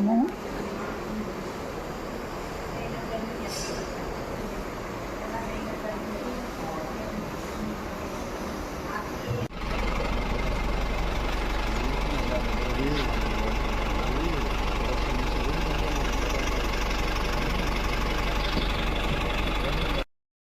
Gracias.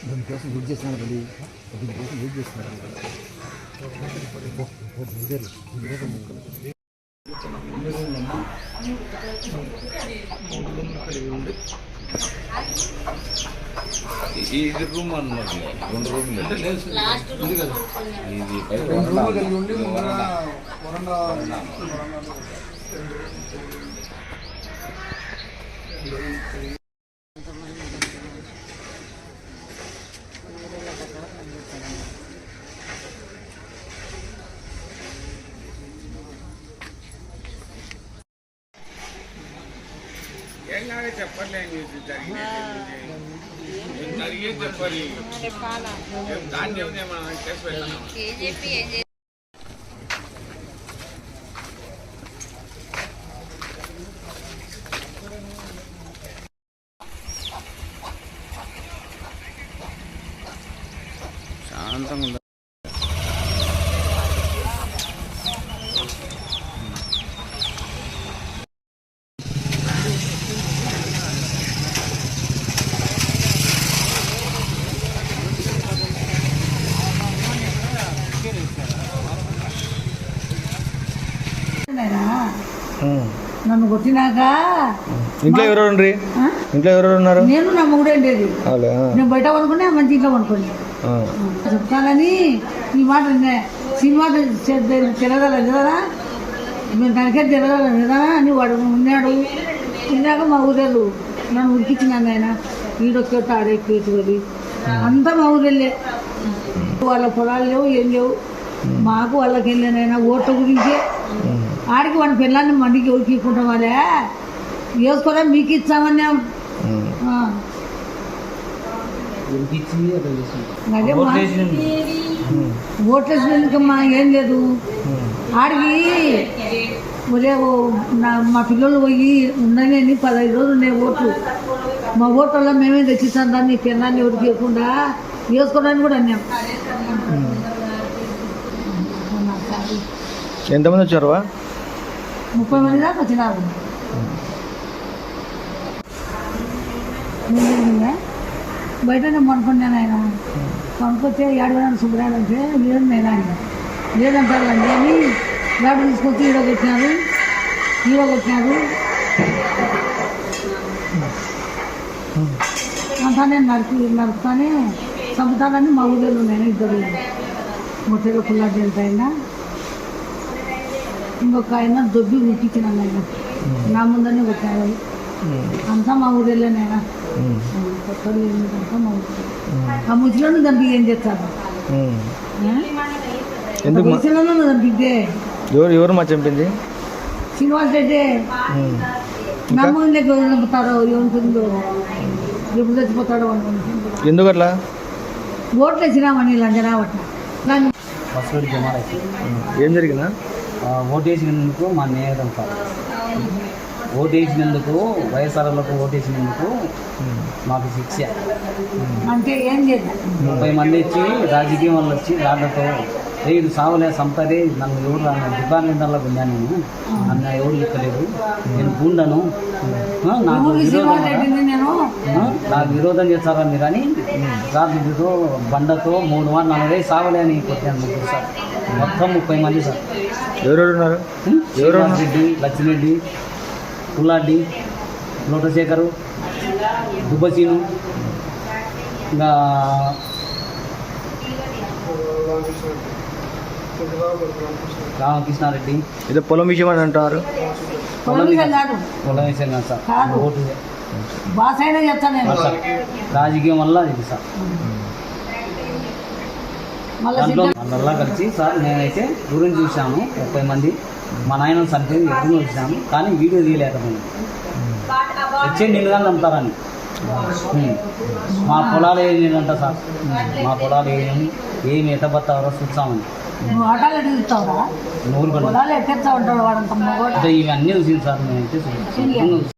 దీనికోసం wait చేస్తున్నారు మళ్ళీ దీనికోసం వెయిట్ చేస్తున్నారు ఇది రూమ్ అన్నమాట రెండు రూమ్లు ఇది రెండు పై కలిగి ఉండి ముందర వరండా ఏం కాదు చెప్పలే జరిగేది చెప్పాలి దాన్ని ఏమైనా మనం చేసి పెట్టాము కేజీపీ ఏం చేసి శాంతంగా నాయనా, నన్ను కొట్టినాక? ఇంట్లో ఆ? ఇంట్లో ఎవరెవరు ఉన్నారు? నేను నా మొగుడే ఉండేది. వాళ్ళే, నేను బయట పడుకునే మంచి ఇంట్లో పడుకోండి. చెప్తానని ఈ మాట. సినిమా తిరగలేదు కదా మేము దానికే తిరగలేదు కదా అని వాడు ఉన్నాడు. ఉన్నాక మా ఊరేళ్ళు. నన్ను ఉరికిచ్చినాను ఆయన ఈడొక్కేట ఆడెక్కేది అంతా మా ఊరెళ్ళే. వాళ్ళ పొలాలు లేవు ఏం లేవు. మాకు వాళ్ళకి వెళ్ళానైనా ఓట్ల గురించే. ఆడికి వాడి పిల్లల్ని మండికి ఉరికికుంటాం వాళ్ళే వేసుకోలే మీకు ఇచ్చామని. అదే మా- ఓట్లేసినందుకమ్మా ఏం లేదు. ఆడికి ఒరే ఓ నా మా పిల్లలు పోయి ఉండని అని పదహైదు రోజులు ఉన్నాయి ఓట్లు. మా ఓట్లలో మేమే తెచ్చిస్తాం దాన్ని పిల్లల్ని ఎవరికి ఇవ్వకుండా వేసుకోవడానికి కూడా అన్నాం. ఎంతమంది వచ్చారు ముప్పై మంది దాకా వచ్చినారు నేను బయటనే కొనుక్కున్నాను ఆయన కొనుక్కొస్తే ఏడవడానికి శుభ్రాలు అంటే లేదు నేను ఆయన లేదంటారు అండి అని ఏడ తీసుకొచ్చి ఈరోజు వచ్చినారు ఈరోజు వచ్చినారు అంతా నేను నరికి నరుకుతానే చంపుతానని మా ఊళ్ళో ఉన్నాయి ఇద్దరు. ముట్టెలు పుల్లాటి ఆయన ఇంకొక ఆయన దొబ్బి ఉట్టించినాను నా ముందనే కొట్టాడు. అంతా మా ఊరేళ్ళేనాయన కొత్తలు అంతా మా ఊరు. ఆ ముసలిని చంపి ఏం చేస్తారు? ముసలిని చంపితే ఎవరు ఎవరు మా చంపింది? శ్రీనివాస్ రెడ్డి. నా ఎవరు చంపుతారో ఏముంటుందో ఎప్పుడు చచ్చిపోతాడో అనుకుంటుంది ఎందుకు అట్లా ఓట్లు వేసినామని జమాల్ అయితే ఏం జరిగిందా? ఓటు వేసినందుకు మా నేరం సార్ ఓటు వేసినందుకు వైఎస్ఆర్లకు ఓటు వేసినందుకు మాకు శిక్ష. అంటే ఏం చేద్దాం ముప్పై మంది వచ్చి రాజకీయం వాళ్ళు వచ్చి రాళ్ళతో రేడు సావలే సంపదే నన్ను ఎవరు డిపార్ట్మెంట్లో పోయాను నేను? నన్ను ఎవరు ఇక్కలేదు నేను గుండను. నాకు కదా. నాకు విరోధం చేస్తారా మీరు అని రాత్రితో బండతో మూడు వారు నలభై సావలే అని కొట్టాను ముగ్గురు సార్. మొత్తం ముప్పై మంది సార్. ఎవరెవరు ఉన్నారు శ్రీనివాస్ రెడ్డి లక్ష్మిరెడ్డి పుల్లాడ్డి లోటశేఖరు దుబ్బసీను ఇంకా రామకృష్ణారెడ్డి. ఏదో పొలం విషయం అని అంటారు. పొలం విషయం కాదు. పొలం విషయం కాదు సార్. కాదు. ఓటు బాస్ అయినా చెప్తాను రాజకీయం వల్ల ఇది సార్. దాంట్లో వాళ్ళల్లా కలిసి సార్ నేనైతే దూరం చూశాను ముప్పై మంది. మా నాయన చనిపోయింది ఎప్పుడు చూశాను కానీ వీడియో తీయలేకపోయింది వచ్చే నీళ్ళు కానీ నమ్ముతారని. మా పొలాలు ఏం నీళ్ళంట సార్. మా పొలాలు ఏమి ఏమి ఎట్టబత్తారో చూస్తామని. నూరు ఇవన్నీ చూసింది సార్ నేనైతే.